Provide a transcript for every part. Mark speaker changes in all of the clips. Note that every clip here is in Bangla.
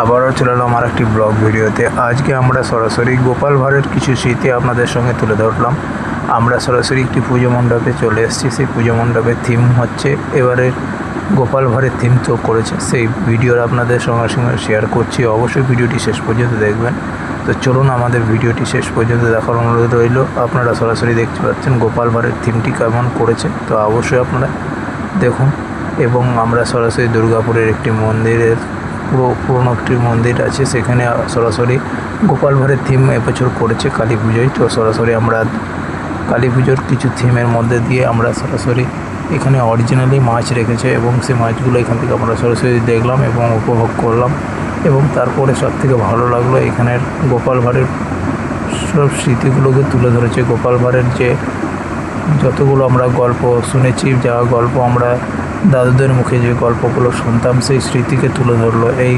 Speaker 1: আবারও চলে এলাম আমার একটি ব্লগ ভিডিওতে। আজকে আমরা সরাসরি গোপাল ভাঁড়ের কিছু স্মৃতি আপনাদের সঙ্গে তুলে ধরলাম। আমরা সরাসরি একটি পুজো মণ্ডপে চলে এসেছি। সেই পুজো মণ্ডপের থিম হচ্ছে, এবারে গোপাল ভাঁড়ের থিম তো করেছে। সেই ভিডিওর আপনাদের সঙ্গে সঙ্গে শেয়ার করছি। অবশ্যই ভিডিওটি শেষ পর্যন্ত দেখবেন। তো চলুন আমাদের ভিডিওটি শেষ পর্যন্ত দেখার অনুরোধ রইল। আপনারা সরাসরি দেখতে পাচ্ছেন গোপাল ভাঁড়ের থিমটি কেমন করেছে। তো অবশ্যই আপনারা দেখুন। এবং আমরা সরাসরি দুর্গাপুরের একটি মন্দিরের পুরো পুরনো একটি মন্দির আছে। সেখানে সরাসরি গোপাল ভাঁড়ের থিম এবছর করেছে কালী পুজোয়। তো সরাসরি আমরা কালী পুজোর কিছু থিমের মধ্যে দিয়ে আমরা সরাসরি এখানে অরিজিনালি মাছ রেখেছে এবং সেই মাছগুলো এখান থেকে আমরা সরাসরি দেখলাম এবং উপভোগ করলাম এবং তারপরে সব থেকে ভালো লাগল এখানের গোপাল ভাঁড়ের সব স্মৃতিগুলোকে তুলে ধরেছে। গোপাল ভাঁড়ের যে যতগুলো আমরা গল্প শুনেছি, যা গল্প আমরা দাদুদের মুখে যে গল্পগুলো শুনতাম, সেই স্মৃতিকে তুলে ধরলো। এই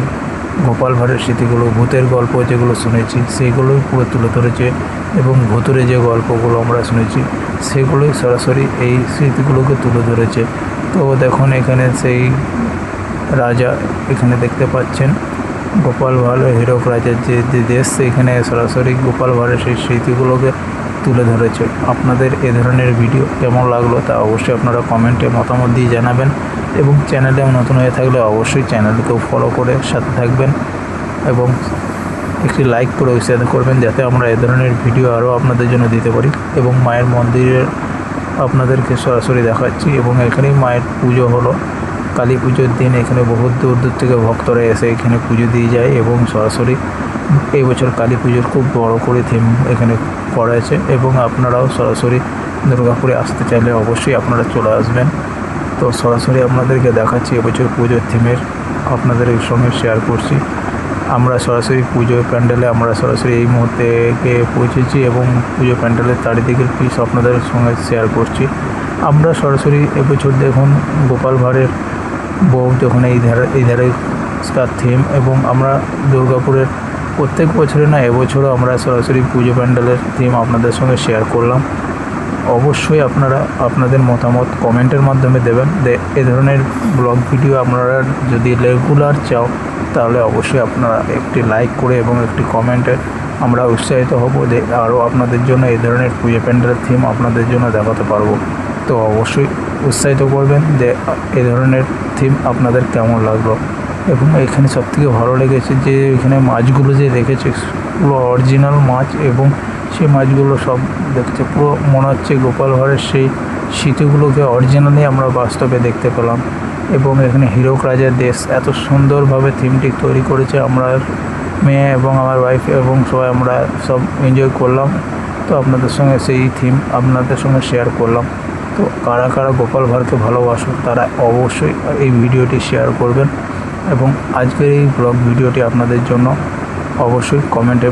Speaker 1: গোপাল ভাঁড়ের স্মৃতিগুলো, ভূতের গল্প যেগুলো শুনেছি সেগুলোই পুরো তুলে ধরেছে এবং ভূতুরে যে গল্পগুলো আমরা শুনেছি, সেগুলোই সরাসরি এই স্মৃতিগুলোকে তুলে ধরেছে। তো দেখুন, এখানে সেই রাজা এখানে দেখতে পাচ্ছেন। গোপাল ভাঁড়, হীরক রাজার যে যে দেশ সেখানে সরাসরি গোপাল ভাঁড়ের সেই স্মৃতিগুলোকে তুলে ধরেছে। আপনাদের এ ধরনের ভিডিও কেমন লাগল তা অবশ্যই আপনারা কমেন্টে মতামত দিয়ে জানাবেন এবং চ্যানেলে নতুন হয়ে থাকলে অবশ্যই চ্যানেলকেও ফলো করে সাথে থাকবেন এবং একটি লাইক করে উৎসাহিত করবেন যাতে আমরা এ ধরনের ভিডিও আরও আপনাদের জন্য দিতে পারি এবং মায়ের মন্দিরের আপনাদেরকে সরাসরি দেখাচ্ছি এবং এখানেই মায়ের পুজো হলো। কালী পুজোর দিন এখানে বহুত দূর দূর থেকে ভক্তরা এসে এখানে পুজো দিয়ে যায় এবং সরাসরি এই বছর কালী পুজোর খুব বড় করে থিম এখানে করা আছে এবং আপনারাও সরাসরি দুর্গাপুরে আসতে চাইলে অবশ্যই আপনারা চলে আসবেন। তো সরাসরি আপনাদেরকে দেখাচ্ছি এবছর পুজোর থিমের আপনাদের এই সঙ্গে শেয়ার করছি। আমরা সরাসরি পুজো প্যান্ডেলে আমরা সরাসরি এই মুহূর্তে গিয়ে পৌঁছেছি এবং পুজো প্যান্ডেলের চারিদিকের পিস আপনাদের সঙ্গে শেয়ার করছি। আমরা সরাসরি এবছর দেখুন গোপাল ভাঁড়ের বউ যখন এই ধারে এই ধারে তার থিম এবং আমরা দুর্গাপুরের প্রত্যেক বছরে না, এবছরও আমরা সরাসরি পুজো প্যান্ডেলের থিম আপনাদের সঙ্গে শেয়ার করলাম। অবশ্যই আপনারা আপনাদের মতামত কমেন্টের মাধ্যমে দেবেন। এ ধরনের ব্লগ ভিডিও আপনারা যদি রেগুলার চাও, তাহলে অবশ্যই আপনারা একটি লাইক করে এবং একটি কমেন্টে আমরা উৎসাহিত হব যে আরও আপনাদের জন্য এই ধরনের পুজো প্যান্ডেলের থিম আপনাদের জন্য দেখাতে পারব। তো অবশ্যই উৎসাহিত করবেন যে এ ধরনের থিম আপনাদের কেমন লাগল। এবং এখানে সবথেকে ভালো লেগেছে যে এখানে মাছগুলো যে রেখেছে, পুরো অরিজিনাল মাছ এবং সেই মাছগুলো সব দেখছে পুরো মনে হচ্ছে গোপাল ভাঁড়ের সেই স্মৃতিগুলোকে অরিজিনালি আমরা বাস্তবে দেখতে পেলাম। এবং এখানে হিরক রাজার দেশ, এত সুন্দরভাবে থিমটি তৈরি করেছে আমরা মেয়ে এবং আমার ওয়াইফ এবং সবাই আমরা সব এনজয় করলাম। তো আপনাদের সঙ্গে সেই থিম আপনাদের সঙ্গে শেয়ার করলাম। তো কারা কারা গোপাল ভাঁড়কে ভালোবাসো তারা অবশ্যই এই ভিডিওটি শেয়ার করবেন। এবং আজকের এই ব্লগ ভিডিওটি আপনাদের জন্য অবশ্যই কমেন্টে